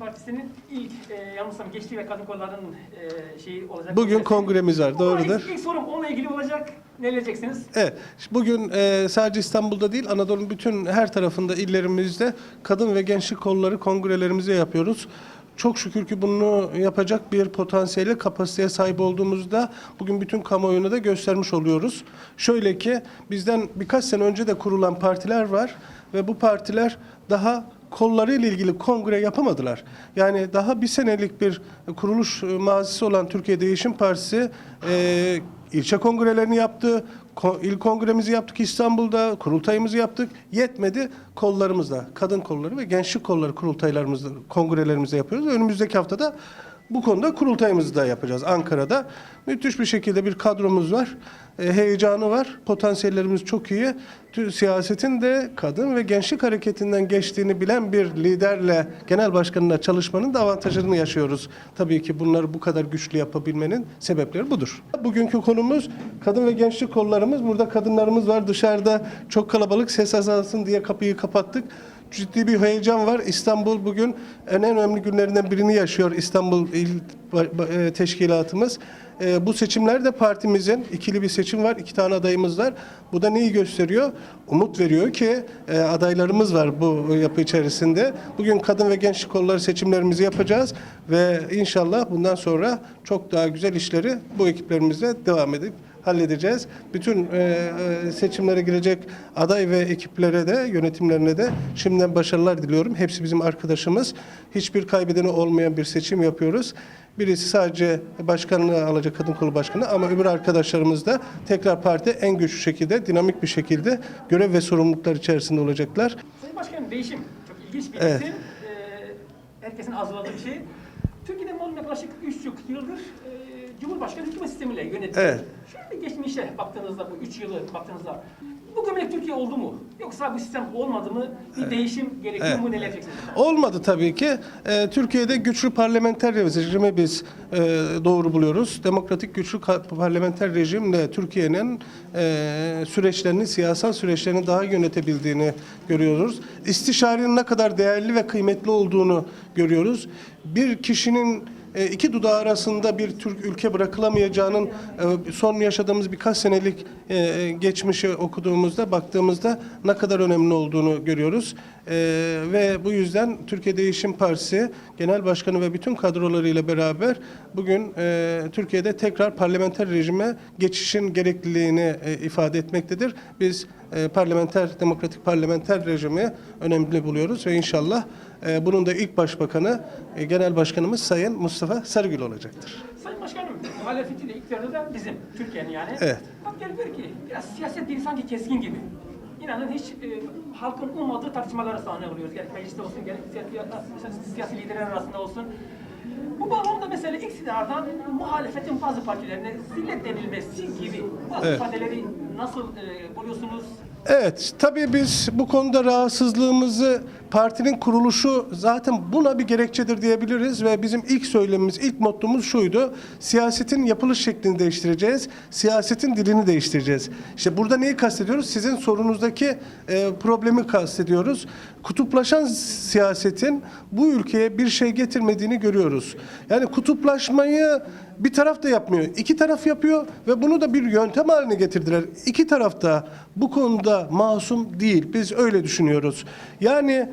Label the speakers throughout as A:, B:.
A: Partisi'nin ilk e, yanılsam geçtiği ve kadın kollarının e, şeyi olacak.
B: Bugün kongremiz var, doğrudur.
A: ilk, ilk sorum onunla ilgili olacak. Ne diyeceksiniz?
B: Evet, bugün e, sadece İstanbul'da değil, Anadolu'nun bütün her tarafında, illerimizde kadın ve gençlik kolları kongrelerimizi yapıyoruz. Çok şükür ki bunu yapacak bir potansiyele, kapasiteye sahip olduğumuzda bugün bütün kamuoyuna da göstermiş oluyoruz. Şöyle ki bizden birkaç sene önce de kurulan partiler var ve bu partiler daha kollarıyla ilgili kongre yapamadılar. Yani daha bir senelik bir kuruluş e, mazisi olan Türkiye Değişim Partisi e, ilçe kongrelerini yaptı. İl kongremizi yaptık İstanbul'da, kurultayımızı yaptık. Yetmedi kollarımızda, kadın kolları ve gençlik kolları kurultaylarımızda, kongrelerimizde yapıyoruz. Önümüzdeki haftada bu konuda kurultayımızı da yapacağız Ankara'da. Müthiş bir şekilde bir kadromuz var. E, heyecanı var. Potansiyellerimiz çok iyi. Siyasetin de kadın ve gençlik hareketinden geçtiğini bilen bir liderle genel başkanına çalışmanın da avantajını yaşıyoruz. Tabii ki bunları bu kadar güçlü yapabilmenin sebepleri budur. Bugünkü konumuz kadın ve gençlik kollarımız. Burada kadınlarımız var. Dışarıda çok kalabalık ses azalsın diye kapıyı kapattık. Ciddi bir heyecan var. İstanbul bugün en önemli günlerinden birini yaşıyor İstanbul İl e, Teşkilatımız. E, Bu seçimlerde partimizin ikili bir seçim var. iki tane adayımız var. Bu da neyi gösteriyor? Umut veriyor ki e, adaylarımız var bu yapı içerisinde. Bugün kadın ve gençlik kolları seçimlerimizi yapacağız ve inşallah bundan sonra çok daha güzel işleri bu ekiplerimizle devam edip halledeceğiz. Bütün e, e, seçimlere girecek aday ve ekiplere de yönetimlerine de şimdiden başarılar diliyorum. Hepsi bizim arkadaşımız. Hiçbir kaybedeni olmayan bir seçim yapıyoruz. Birisi sadece başkanlığı alacak kadın kolu başkanı ama öbür arkadaşlarımız da tekrar parti en güçlü şekilde, dinamik bir şekilde görev ve sorumluluklar içerisinde olacaklar.
A: Sayın Başkanım değişim. Çok ilginç bir
B: Evet.
A: isim. Ee, herkesin arzuladığı bir şey. Türkiye'de yaklaşık 3 yıldır e, Cumhurbaşkanı hükümet sistemiyle yönetiliyor.
B: Evet.
A: Şimdi geçmişe baktığınızda bu 3 yılı baktığınızda bu gömlek Türkiye oldu mu? Yoksa bu sistem olmadı mı? Bir değişim gerekiyor
B: Evet.
A: mu? Neler diyeceksiniz?
B: Olmadı tabii ki. Ee, Türkiye'de güçlü parlamenter rejimi biz e, doğru buluyoruz. Demokratik güçlü parlamenter rejimle Türkiye'nin e, süreçlerini, siyasal süreçlerini daha yönetebildiğini görüyoruz. İstişarenin ne kadar değerli ve kıymetli olduğunu görüyoruz. Bir kişinin e, iki dudağı arasında bir Türk ülke bırakılamayacağının e, son yaşadığımız birkaç senelik e, geçmişi okuduğumuzda baktığımızda ne kadar önemli olduğunu görüyoruz. E, ve bu yüzden Türkiye Değişim Partisi Genel Başkanı ve bütün kadrolarıyla beraber bugün e, Türkiye'de tekrar parlamenter rejime geçişin gerekliliğini e, ifade etmektedir. Biz e, parlamenter, demokratik parlamenter rejimi önemli buluyoruz ve inşallah e, bunun da ilk başbakanı e, Genel Başkanımız Sayın Mustafa Sarıgül olacaktır.
A: Sayın Başkanım, muhalefeti de iktidarı da bizim, Türkiye'nin yani.
B: Evet.
A: Bak gör ki biraz siyaset dili sanki keskin gibi. İnanın hiç e, halkın ummadığı tartışmalara sahne oluyoruz. Gerek mecliste olsun, gerek siyasi, siyasi liderler arasında olsun. Bu bağlamda mesela iktidardan muhalefetin bazı partilerine zillet denilmesi gibi bazı
B: Evet.
A: ifadeleri nasıl e, buluyorsunuz?
B: Evet, tabii biz bu konuda rahatsızlığımızı partinin kuruluşu zaten buna bir gerekçedir diyebiliriz ve bizim ilk söylemimiz, ilk mottomuz şuydu. Siyasetin yapılış şeklini değiştireceğiz, siyasetin dilini değiştireceğiz. İşte burada neyi kastediyoruz? Sizin sorunuzdaki e, problemi kastediyoruz. Kutuplaşan siyasetin bu ülkeye bir şey getirmediğini görüyoruz. Yani kutuplaşmayı bir taraf da yapmıyor. iki taraf yapıyor ve bunu da bir yöntem haline getirdiler. İki taraf da bu konuda masum değil. Biz öyle düşünüyoruz. Yani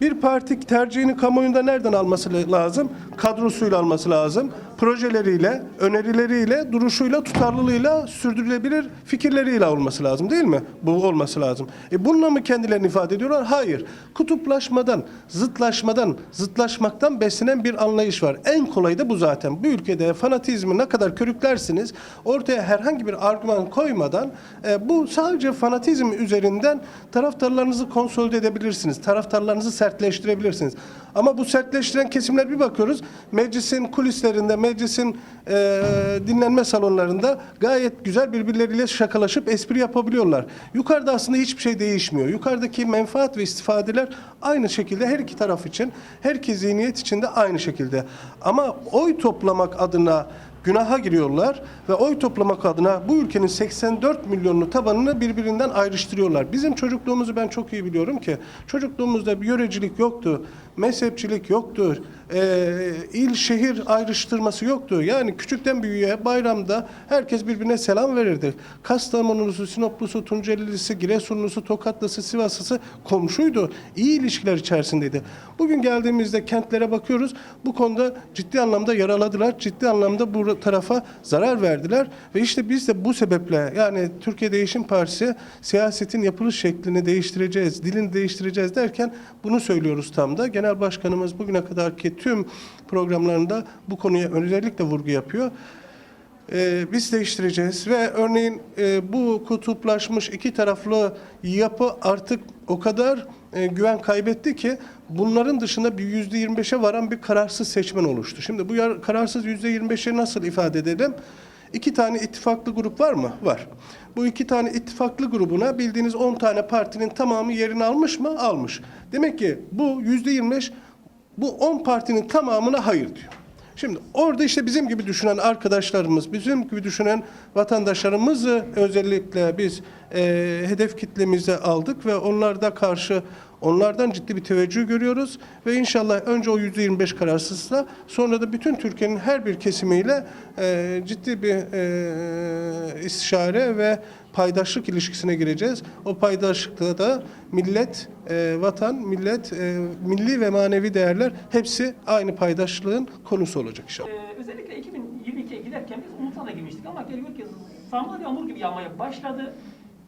B: bir parti tercihini kamuoyunda nereden alması lazım? Kadrosuyla alması lazım. Projeleriyle, önerileriyle, duruşuyla, tutarlılığıyla, sürdürülebilir fikirleriyle olması lazım değil mi? Bu olması lazım. E bununla mı kendilerini ifade ediyorlar? Hayır. Kutuplaşmadan, zıtlaşmadan, zıtlaşmaktan beslenen bir anlayış var. En kolayı da bu zaten. Bu ülkede fanatizmi ne kadar körüklersiniz, ortaya herhangi bir argüman koymadan e, bu sadece fanatizm üzerinden taraftarlarınızı konsolide edebilirsiniz. Taraftarlarınızı sertleştirebilirsiniz. Ama bu sertleştiren kesimler bir bakıyoruz. Meclisin kulislerinde, meclisin e, dinlenme salonlarında gayet güzel birbirleriyle şakalaşıp espri yapabiliyorlar. Yukarıda aslında hiçbir şey değişmiyor. Yukarıdaki menfaat ve istifadeler aynı şekilde her iki taraf için, her iki zihniyet için aynı şekilde. Ama oy toplamak adına günaha giriyorlar ve oy toplamak adına bu ülkenin 84 milyonlu tabanını birbirinden ayrıştırıyorlar. Bizim çocukluğumuzu ben çok iyi biliyorum ki çocukluğumuzda bir yörecilik yoktu, mezhepçilik yoktu, e, il şehir ayrıştırması yoktu. Yani küçükten büyüğe bayramda herkes birbirine selam verirdi. Kastamonulusu, Sinoplusu, Tuncelilisi, Giresunlusu, Tokatlısı, Sivaslısı komşuydu. İyi ilişkiler içerisindeydi. Bugün geldiğimizde kentlere bakıyoruz. Bu konuda ciddi anlamda yaraladılar. Ciddi anlamda bu tarafa zarar verdiler. Ve işte biz de bu sebeple yani Türkiye Değişim Partisi siyasetin yapılış şeklini değiştireceğiz, dilini değiştireceğiz derken bunu söylüyoruz tam da. Genel Başkanımız bugüne kadarki tüm programlarında bu konuya özellikle vurgu yapıyor. Ee, biz değiştireceğiz ve örneğin e, bu kutuplaşmış iki taraflı yapı artık o kadar e, güven kaybetti ki bunların dışında bir yüzde 25'e varan bir kararsız seçmen oluştu. Şimdi bu yar- kararsız yüzde 25'i nasıl ifade edelim? İki tane ittifaklı grup var mı? Var. Bu iki tane ittifaklı grubuna bildiğiniz 10 tane partinin tamamı yerini almış mı? Almış. Demek ki bu yüzde 25 bu 10 partinin tamamına hayır diyor. Şimdi orada işte bizim gibi düşünen arkadaşlarımız, bizim gibi düşünen vatandaşlarımızı özellikle biz e, hedef kitlemize aldık ve onlarda karşı onlardan ciddi bir teveccüh görüyoruz ve inşallah önce o %25 kararsızla sonra da bütün Türkiye'nin her bir kesimiyle e, ciddi bir e, istişare ve paydaşlık ilişkisine gireceğiz. O paydaşlıkta da millet, e, vatan, millet, e, milli ve manevi değerler hepsi aynı paydaşlığın konusu olacak inşallah.
A: Ee, özellikle 2022'ye giderken biz umutla da girmiştik ama geliyor ki sağımda yağmur gibi yağmaya başladı.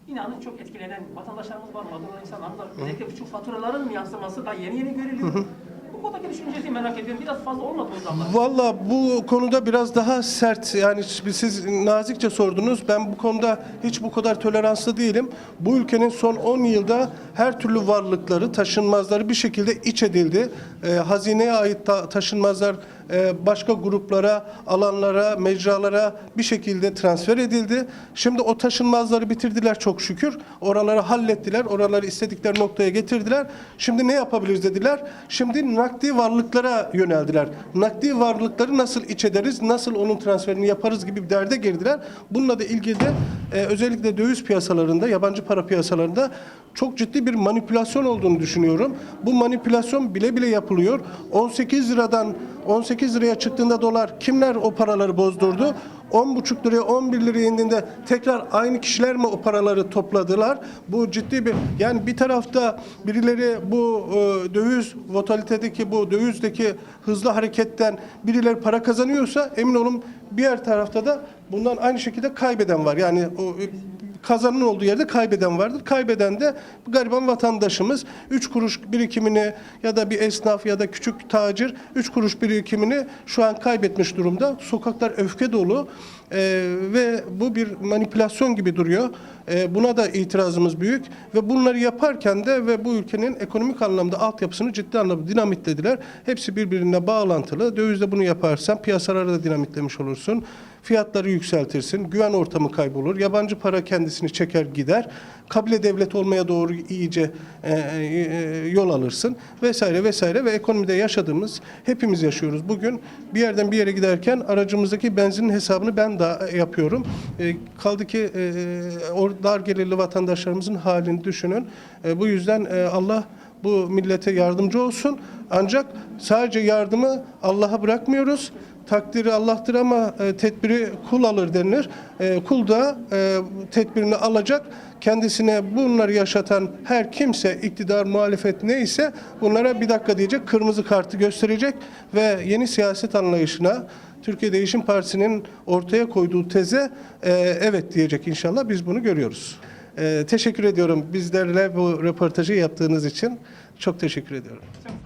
A: İnanın çok etkilenen vatandaşlarımız var, mağdur insanlar var. Özellikle şu faturaların yansıması da yeni yeni görülüyor. Bu konudaki düşüncenizi merak ediyorum. Biraz fazla olmadı o.
B: Valla bu konuda biraz daha sert yani siz nazikçe sordunuz. Ben bu konuda hiç bu kadar toleranslı değilim. Bu ülkenin son 10 yılda her türlü varlıkları, taşınmazları bir şekilde iç edildi. Ee, hazineye ait ta- taşınmazlar e, başka gruplara, alanlara, mecralara bir şekilde transfer edildi. Şimdi o taşınmazları bitirdiler çok şükür. Oraları hallettiler. Oraları istedikleri noktaya getirdiler. Şimdi ne yapabiliriz dediler. Şimdi nakdi varlıklara yöneldiler. Nakdi varlıkları nasıl iç ederiz, nasıl onun transferini yaparız gibi bir derde girdiler. Bununla da ilgili de e, özellikle döviz piyasalarında, yabancı para piyasalarında çok ciddi bir manipülasyon olduğunu düşünüyorum. Bu manipülasyon bile bile yapılıyor. 18 liradan 18 liraya çıktığında dolar kimler o paraları bozdurdu? 10,5 liraya 11 liraya indiğinde tekrar aynı kişiler mi o paraları topladılar? Bu ciddi bir yani bir tarafta birileri bu e, döviz volatilitedeki bu dövizdeki hızlı hareketten birileri para kazanıyorsa emin olun diğer tarafta da bundan aynı şekilde kaybeden var. Yani o kazanan olduğu yerde kaybeden vardır. Kaybeden de gariban vatandaşımız 3 kuruş birikimini ya da bir esnaf ya da küçük tacir 3 kuruş birikimini şu an kaybetmiş durumda. Sokaklar öfke dolu Ee, ve bu bir manipülasyon gibi duruyor. Ee, buna da itirazımız büyük ve bunları yaparken de ve bu ülkenin ekonomik anlamda altyapısını ciddi anlamda dinamitlediler. Hepsi birbirine bağlantılı. Dövizde bunu yaparsan piyasaları da dinamitlemiş olursun. Fiyatları yükseltirsin. Güven ortamı kaybolur. Yabancı para kendisini çeker gider. Kabile devlet olmaya doğru iyice e, e, yol alırsın vesaire vesaire ve ekonomide yaşadığımız hepimiz yaşıyoruz. Bugün bir yerden bir yere giderken aracımızdaki benzinin hesabını ben da yapıyorum. E, kaldı ki e, dar gelirli vatandaşlarımızın halini düşünün. E, bu yüzden e, Allah bu millete yardımcı olsun. Ancak sadece yardımı Allah'a bırakmıyoruz. Takdiri Allah'tır ama e, tedbiri kul alır denilir. Kul da e, tedbirini alacak. Kendisine bunları yaşatan her kimse iktidar, muhalefet neyse bunlara bir dakika diyecek, kırmızı kartı gösterecek ve yeni siyaset anlayışına Türkiye Değişim Partisi'nin ortaya koyduğu teze e, evet diyecek inşallah. Biz bunu görüyoruz. E, teşekkür ediyorum bizlerle bu röportajı yaptığınız için. Çok teşekkür ediyorum.
A: Çok